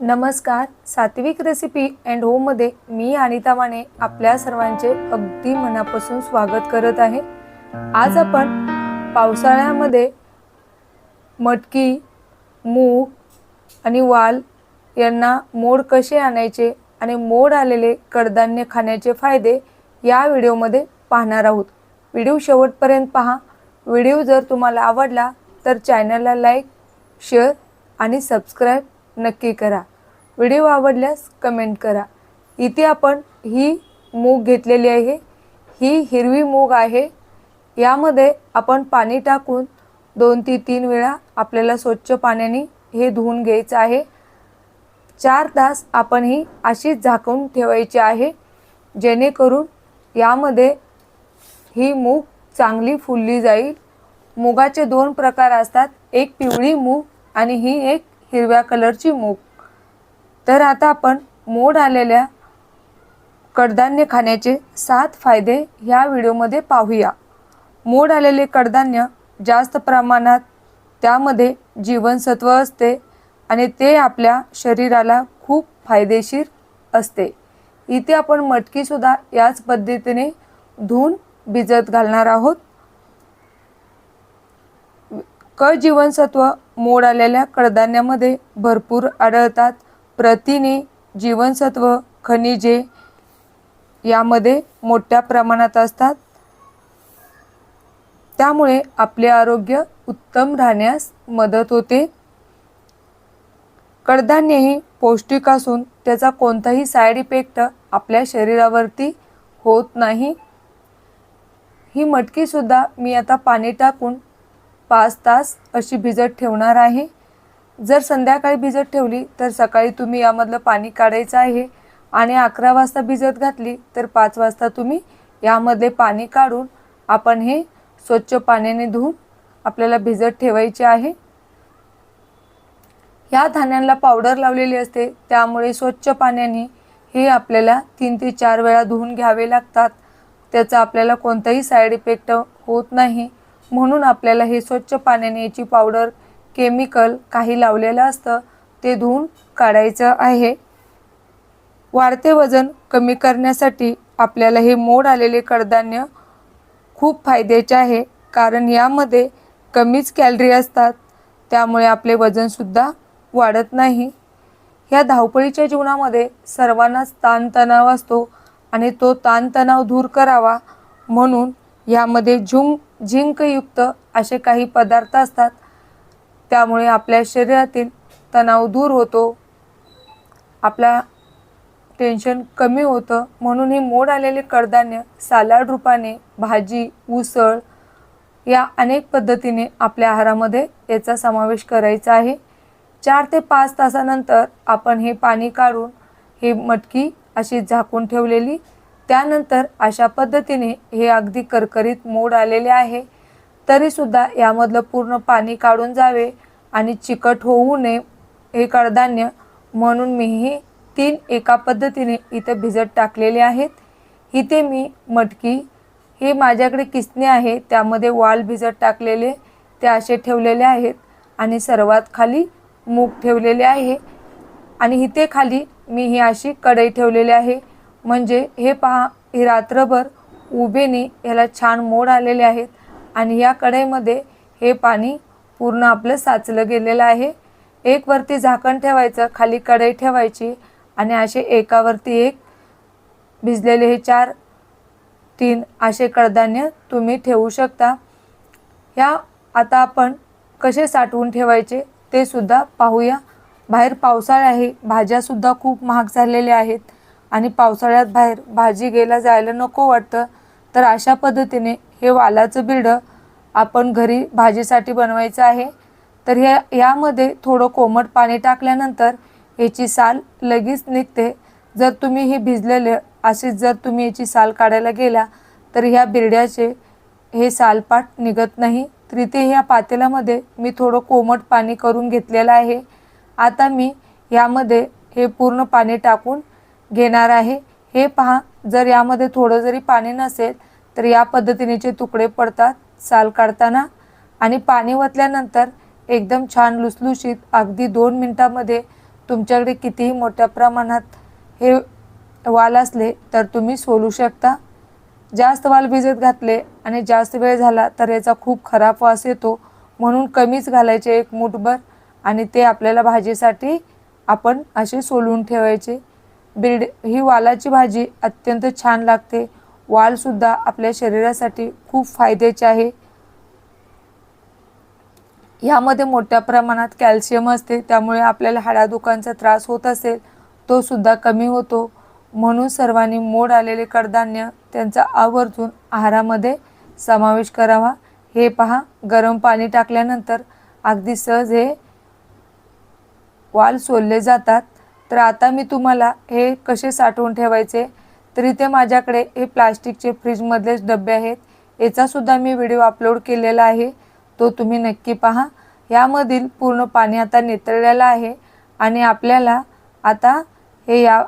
नमस्कार. Satvik recipe and होममध्ये मी अनिता माने आपल्या सर्वांचे अगदी मनापासून स्वागत करत आहे. आज आपण पावसाळ्यामध्ये मटकी मूग आणि वाल यांना मोड कसे आणायचे आणि मोड आलेले कडधान्य खाण्याचे फायदे या व्हिडिओमध्ये पाहणार आहोत. व्हिडिओ शेवटपर्यंत पहा. व्हिडिओ जर तुम्हाला आवडला तर चॅनलला लाईक शेअर आणि सबस्क्राईब नक्की करा. व्हिडिओ आवडल्यास कमेंट करा. इथे आपण ही मूग घेतलेली आहे. ही हिरवी मूग आहे. यामध्ये आपण पाणी टाकून दोन ते तीन वेळा आपल्याला स्वच्छ पाण्याने हे धुवून घ्यायचं आहे. चार तास आपण ही अशीच झाकून ठेवायची आहे जेणेकरून यामध्ये ही मूग चांगली फुलली जाईल. मुगाचे दोन प्रकार असतात. एक पिवळी मूग आणि ही एक हिरव्या कलरची मूग. तर आता आपण मोड आलेल्या कडधान्य खाण्याचे सात फायदे ह्या व्हिडिओमध्ये पाहूया. मोड आलेले कडधान्य जास्त प्रमाणात त्यामध्ये जीवनसत्व असते आणि ते आपल्या शरीराला खूप फायदेशीर असते. इथे आपण मटकीसुद्धा याच पद्धतीने धुवून भिजत घालणार आहोत. क जीवनसत्व मोड आलेल्या कडधान्यामध्ये भरपूर आढळतात. प्रथिने जीवनसत्व खनिजे यामध्ये मोठ्या प्रमाणात असतात. त्यामुळे आपले आरोग्य उत्तम राहण्यास मदत होते. कडधान्य ही पौष्टिक असून त्याचा कोणताही साईड इफेक्ट आपल्या शरीरावरती होत नाही. ही मटकीसुद्धा मी आता पाणी टाकून पाच तास अशी भिजत ठेवणार आहे. जर संध्याकाळी भिजत ठेवली तर सकाळी तुम्ही यामधलं पाणी काढायचं आहे. आणि अकरा वाजता भिजत घातली तर पाच वाजता तुम्ही यामधले पाणी काढून आपण हे स्वच्छ पाण्याने धुवून आपल्याला भिजत ठेवायचे आहे. ह्या धान्यांना पावडर लावलेली असते त्यामुळे स्वच्छ पाण्याने हे आपल्याला तीन ते चार वेळा धुवून घ्यावे लागतात. त्याचा आपल्याला कोणताही साईड इफेक्ट होत नाही. म्हणून आपल्याला हे स्वच्छ पाण्याने याची पावडर केमिकल काही लावलेलं असतं ते धुवून काढायचं आहे. वाढते वजन कमी करण्यासाठी आपल्याला हे मोड आलेले कडधान्य खूप फायद्याचे आहे कारण यामध्ये कमीच कॅलरी असतात त्यामुळे आपले वजनसुद्धा वाढत नाही. ह्या धावपळीच्या जीवनामध्ये सर्वांनाच ताणतणाव असतो आणि तो ताणतणाव दूर करावा म्हणून यामध्ये झुंक झिंकयुक्त असे काही पदार्थ असतात. त्यामुळे आपल्या शरीरातील तणाव दूर होतो. आपला टेन्शन कमी होतं. म्हणून हे मोड आलेले कडधान्य सालाड रूपाने भाजी उसळ या अनेक पद्धतीने आपल्या आहारामध्ये याचा समावेश करायचा आहे. चार ते पाच तासानंतर आपण हे पाणी काढून हे मटकी अशी झाकून ठेवलेली त्यानंतर अशा पद्धतीने हे अगदी करकरीत मोड आलेले आहे. तरीसुद्धा यामधलं पूर्ण पाणी काढून जावे आणि चिकट होऊ नये हे कडधान्य म्हणून मीही तीन एका पद्धतीने इथं भिजत टाकलेले आहेत. इथे मी मटकी हे माझ्याकडे किसणे आहे त्यामध्ये वाल भिजत टाकलेले ते असे ठेवलेले आहेत आणि सर्वात खाली मूग ठेवलेले आहे. आणि इथे खाली मी ही अशी कढई ठेवलेली आहे. म्हणजे हे पहा हे रात्रभर उभेने ह्याला छान मोड आलेले आहेत आणि या कढईमध्ये हे पाणी पूर्ण आपलं साचलं गेलेलं आहे. एक वरती झाकण ठेवायचं खाली कढई ठेवायची आणि असे एकावरती एक भिजलेले हे चार तीन असे कडधान्य तुम्ही ठेवू शकता. ह्या आता आपण कसे साठवून ठेवायचे ते सुद्धा पाहूया. बाहेर पावसाळा आहे भाज्यासुद्धा खूप महाग झालेल्या आहेत. आणि पावसाळ्यात बाहेर भाजी घ्यायला जायला नको वाटतं तर अशा पद्धतीने हे वालाचं बिरडं आपण घरी भाजीसाठी बनवायचं आहे. तर ह्या यामध्ये थोडं कोमट पाणी टाकल्यानंतर याची साल लगेच निघते. जर तुम्ही हे भिजलेले असेच जर तुम्ही याची साल काढायला गेला तर ह्या बिरड्याचे हे सालपाट निघत नाही. तर इथे ह्या पातेल्यामध्ये मी थोडं कोमट पाणी करून घेतलेलं आहे. आता मी यामध्ये हे पूर्ण पाणी टाकून घेणार आहे. हे पहा जर यामध्ये थोडं जरी पाणी नसेल तर या पद्धतीनेचे तुकडे पडतात साल काढताना आणि पाणी ओतल्यानंतर एकदम छान लुसलुशीत अगदी दोन मिनटामध्ये तुमच्याकडे कितीही मोठ्या प्रमाणात हे वाल असले तर तुम्ही सोलू शकता. जास्त वाल भिजत घातले आणि जास्त वेळ झाला तर याचा खूप खराब वास येतो. म्हणून कमीच घालायचे एक मूठभर आणि ते आपल्याला भाजीसाठी आपण असे सोलून ठेवायचे. बिर्ड ही वालाची भाजी अत्यंत छान लागते. वालसुद्धा आपल्या शरीरासाठी खूप फायद्याचे आहे. यामध्ये मोठ्या प्रमाणात कॅल्शियम असते त्यामुळे आपल्याला हाडादुखांचा त्रास होत असेल तो सुद्धा कमी होतो. म्हणून सर्वांनी मोड आलेले कडधान्य त्यांचा आवर्जून आहारामध्ये समावेश करावा. हे पहा गरम पाणी टाकल्यानंतर अगदी सहज हे वाल सोलले जातात. तर आता मी तुम्हाला हे कसे साठवून ठेवायचे? तर इथे माझ्याकडे हे प्लास्टिकचे फ्रीजमधलेच डबे आहेत. याचासुद्धा मी व्हिडिओ अपलोड केलेला आहे. तो तुम्ही नक्की पहा. यामधील पूर्ण पाणी आता नितळलेलं आहे आणि आपल्याला आता हे या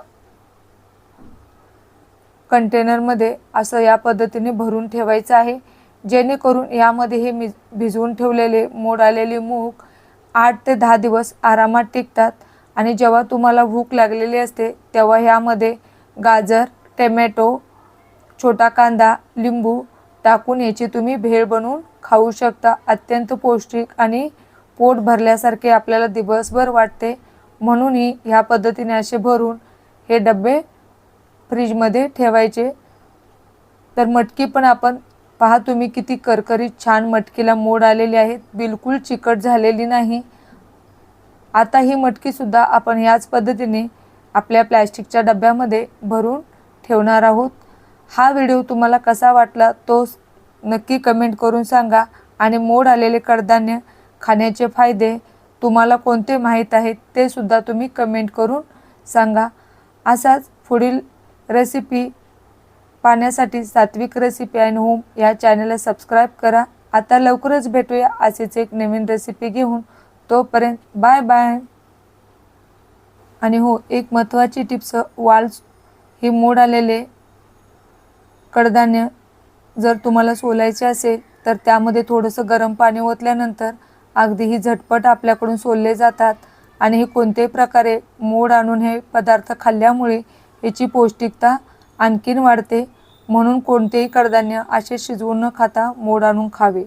कंटेनरमध्ये असं या पद्धतीने भरून ठेवायचं आहे. जेणेकरून यामध्ये हे मि भिजवून ठेवलेले मोड आलेले मूग आठ ते दहा दिवस आरामात टिकतात. आणि जेव्हा तुम्हाला भूक लागलेली असते तेव्हा ह्यामध्ये गाजर टमॅटो छोटा कांदा लिंबू टाकून याची तुम्ही भेळ बनवून खाऊ शकता. अत्यंत पौष्टिक आणि पोट भरल्यासारखे आपल्याला दिवसभर वाटते. म्हणूनही ह्या पद्धतीने असे भरून हे डबे फ्रीजमध्ये ठेवायचे. तर मटकी पण आपण पहा तुम्ही किती करकरीत छान मटकीला मोड आलेली आहेत बिलकुल चिकट झालेली नाही. आता ही मटकीसुद्धा आपण याच पद्धतीने आपल्या प्लॅस्टिकच्या डब्यामध्ये भरून ठेवणार आहोत. हा व्हिडिओ तुम्हाला कसा वाटला तो नक्की कमेंट करून सांगा आणि मोड आलेले कडधान्य खाण्याचे फायदे तुम्हाला कोणते माहीत आहेत ते सुद्धा तुम्ही कमेंट करून सांगा. असाच पुढील रेसिपी पाहण्यासाठी सात्विक रेसिपी अँड होम या चॅनलला सबस्क्राईब करा. आता लवकरच भेटूया असेच एक नवीन रेसिपी घेऊन. तोपर्यंत बाय बाय. आणि हो एक महत्त्वाची टिप्स वाल्स हे मोड आलेले कडधान्य जर तुम्हाला सोलायचे असेल तर त्यामध्ये थोडंसं गरम पाणी ओतल्यानंतर अगदी ही झटपट आपल्याकडून सोलले जातात. आणि हे कोणत्याही प्रकारे मोड आणून हे पदार्थ खाल्ल्यामुळे याची पौष्टिकता आणखीन वाढते. म्हणून कोणतेही कडधान्य असे शिजवून न खाता मोड आणून खावे.